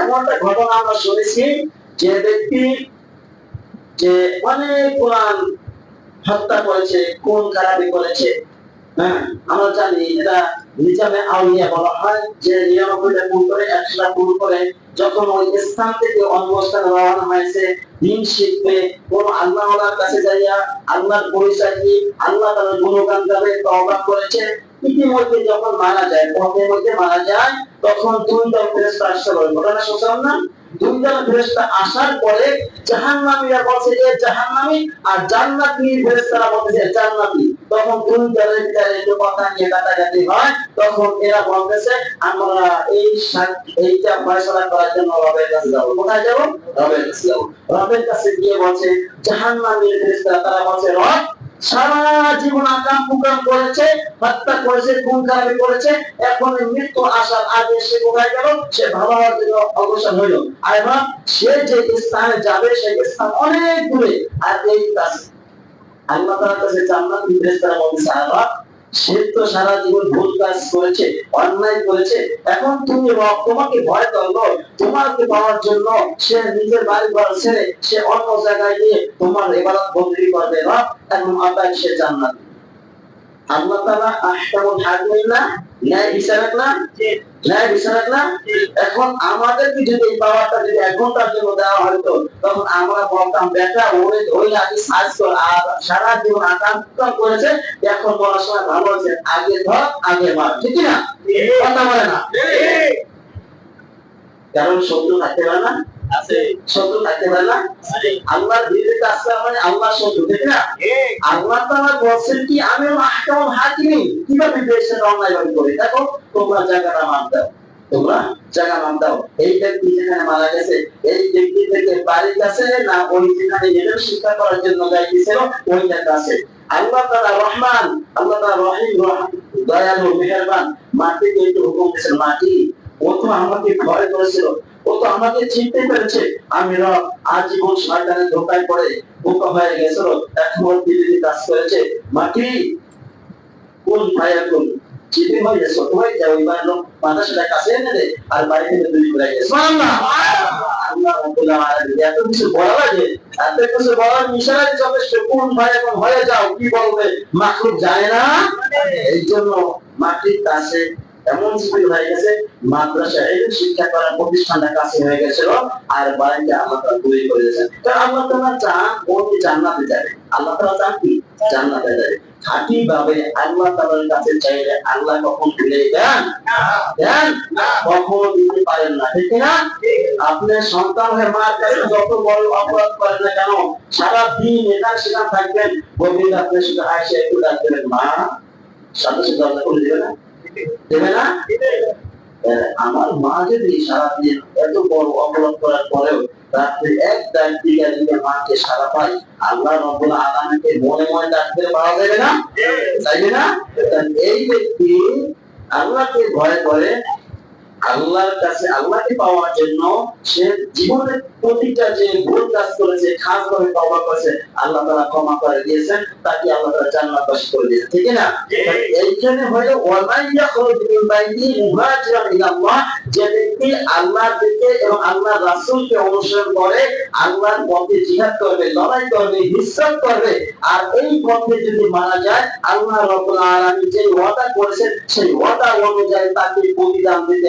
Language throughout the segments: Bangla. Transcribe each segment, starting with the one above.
এমন একটা ঘটনা আমরা শুনেছি যে ব্যক্তি যে অনেক কোরআন হত্যা করেছে, কোন খারাপি করেছে হ্যাঁ আমরা জানি এটা নিজামে আউলিয়া বলা হয় যে নিরানব্বইটা করে, একশোটা করে যখন ওই স্থান থেকে অন্য স্থানে রওনা হয়েছে, দিন শিখবে, কোন আল্লাহর কাছে যাইয়া আল্লাহর পরিচয় কি আল্লাহ তার গুণগান গাবে করেছে ইতিমধ্যে যখন মারা যায়, পথের মধ্যে মারা যায়, তখন দুই দল ফেরেশতা আসতে পারে। ঘটনা শুনছিলাম না? দুই দল ফেরেশতা আসার পরে জাহান্নামীরা বলছে যে জাহান্নামী আর জান্নাতি ফেরেশতারা বলছে জান্নাতি। তখন দুই দলের ভিতরে একটু কথা নিয়ে কাটাকাটি হয়। তখন এরা বলতেছে, আমরা এই এইটা ফয়সালা করার জন্য রবের কাছে যাব। কোথায় যাব? রবের কাছে যাব। রবের কাছে গিয়ে বলছে, জাহান্নামীর ফেরেশতারা, তারা বলছে, রব সারা জীবন আকাম কুকাম করেছে, হত্যা করেছে, খুন খারাপি করেছে, এখন মৃত্যু আসার আগে সে কোথায় গেল? সে হওয়ার জন্য অগ্রসর হইল। আর সে যে স্থানে যাবে, সেই স্থান অনেক দূরে। আর এই কাছে আল্লাহ তাআলার কাছে জান্নাত সে তো সারা জীবন ভুল কাজ করেছে, অন্যায় করেছে। এখন তুমি তোমাকে ভয় করল তোমাকে পাওয়ার জন্য সে নিজের বাড়ি ঘর ছেড়ে সে অন্য জায়গায় গিয়ে তোমার ইবাদত বন্দী করবে রব এবং আল্লাহ সে জান্নাত। আল্লাহ না, ন্যায় না ন্যায় না। এখন আমাদেরকে যদি পাওয়ারটা যদি এক ঘণ্টার জন্য দেওয়া তখন আমরা বলতাম, বেটা, ওরে আগে আর সারা জীবন আকাঙ্ক্ষা করেছে, এখন সময় ভালো হয়েছে, আগে ধর, আগে মার। ঠিক না? কথা বলে না? কারণ শত্রু থাকতে পারে না শত্রু থাকতে পারে না আল্লাহর বিরুদ্ধে কাজ মানে আল্লাহ শত্রু ঠিক না? আল্লাহ তাআলা বলছেন কি আমি আহকামুল হাকিমিন কীভাবে দেশের করি? দেখো তোমরা জায়গাটা মান দাও। তোমরা জায়গা মান দাও। এই ব্যক্তি যেখানে মারা গেছে এই ব্যক্তি থেকে বাড়ির কাছে না ওই যেখানে শিক্ষা করার জন্য যাইতেছিল ওইটার কাছে। আল্লাহ রহমান আল্লাহ রহিম রহ- দয়ালু মেহেরবান মাটিকে একটু হুকুম দিয়েছেন মাটি। ও তো আমাকে ভয় করেছিল। ও তো আমাকে চিনতে পেরেছে। আমি রব আজীবন শয়তানের ধোকায় পড়ে বোকা হয়ে গেছিল। এখন বিরোধী কাজ করেছে, মাটি, কোন ভাইয়া কোন? চিঠি হয়ে গেছে এবার লোক কাছে এনে আর থেকে তৈরি করে গেছে এত কিছু বলা লাগে, এত কিছু বলার যথেষ্ট, কোন ভাইয়া কোন হয়ে যাও, কি বলবে? যায় না। এই জন্য মাটির কাছে এমন স্কুল হয়ে গেছে, মাদ্রাসা এই শিক্ষা করার প্রতিষ্ঠানটা কাছে হয়ে গেছিল আর বাড়িতে আল্লাহ তাআলা তৈরি করে দিয়েছেন। কারণ আল্লাহ তাআলা চান ওই জান্নাতে যাবে? আল্লাহ তাআলা চান কি? জান্নাতে যাবে। খাঁটি ভাবে আল্লাহ তাআলার কাছে চাইলে আল্লাহ কখন দেন? দেন? কখনো দিতে পারেন না, ঠিক না আপনার সন্তান হয়ে মার কাছে যত বড় অপরাধ করেন না কেন সারা দিন এটা থাকবেন। গভীর শুধু আয়সা একটু ডাকবেন মা, সাথে সাথে দেবে না? দেবে না আহ, আমার মা যদি সারাদিন এত বড় অপরাধ করার পরেও রাত্রে এক ডাক দিকে মাকে সারা পাই আল্লাহ রব্বুল আলামিনকে মনে মনে ডাকতে পাওয়া যাবে না? চাইবে না? এই ব্যক্তি আল্লাহকে ভয় করে আল্লাহর কাছে, আল্লাহকে পাওয়ার জন্য সে জীবনের প্রতিটা যে ভুল কাজ করেছে খাস ভাবে তওবা করেছে, আল্লাহ তাআলা ক্ষমা করে দিয়েছেন, তাকে আল্লাহ তাআলা জান্নাতবাসী করে দিয়েছেন, ঠিক না? এইখানে হলো ওয়ামান ইয়াখরুজ মিন বাইতি মুহাজিরান ইলাল্লাহ, যে ব্যক্তি আল্লাহর দিকে এবং আল্লাহর রাসূলকে অনুসরণ করে, আল্লাহর পথে জিহাদ করবে, লড়াই করবে হিসাব করবে, আর এই পথে যদি মারা যায়, আল্লাহ রাব্বুল আলামিন যে ওয়াদা করেছেন, সেই ওয়াদা অনুযায়ী তাকে প্রতিদান দিতে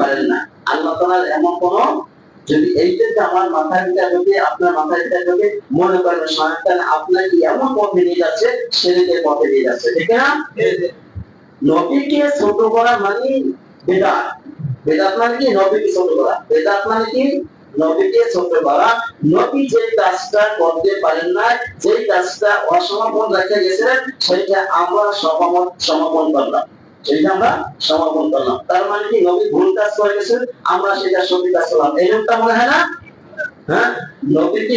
পারেন না। আল্লাহ তাআলার এমন কোনো, যদি আমার মাথায় ঢোকে, আপনার মাথায় ঢোকে, মনে আপনাকে এমন পথে নিয়ে যাচ্ছে পথে নিয়ে যাচ্ছে, ঠিক না? নবীকে ছোট করা মানে বেদাত। বেদাত মানে কি? নবীকে ছোট করা। বেদাত মানে কি? নবীকে ছোট করা। নবী যে কাজটা করতে পারেন না যে কাজটা অসমাপন রেখে গেছিলেন, সেটা আমরা সমাপন সমাপন করলাম। সেটা আমরা সমাপন করলাম। তার মানে কি? নবী ভুল কাজ করে গেছেন আমরা সেটা সঠিক কাজ করলাম। এরকমটা মনে হয় না? হ্যাঁ? নবী কি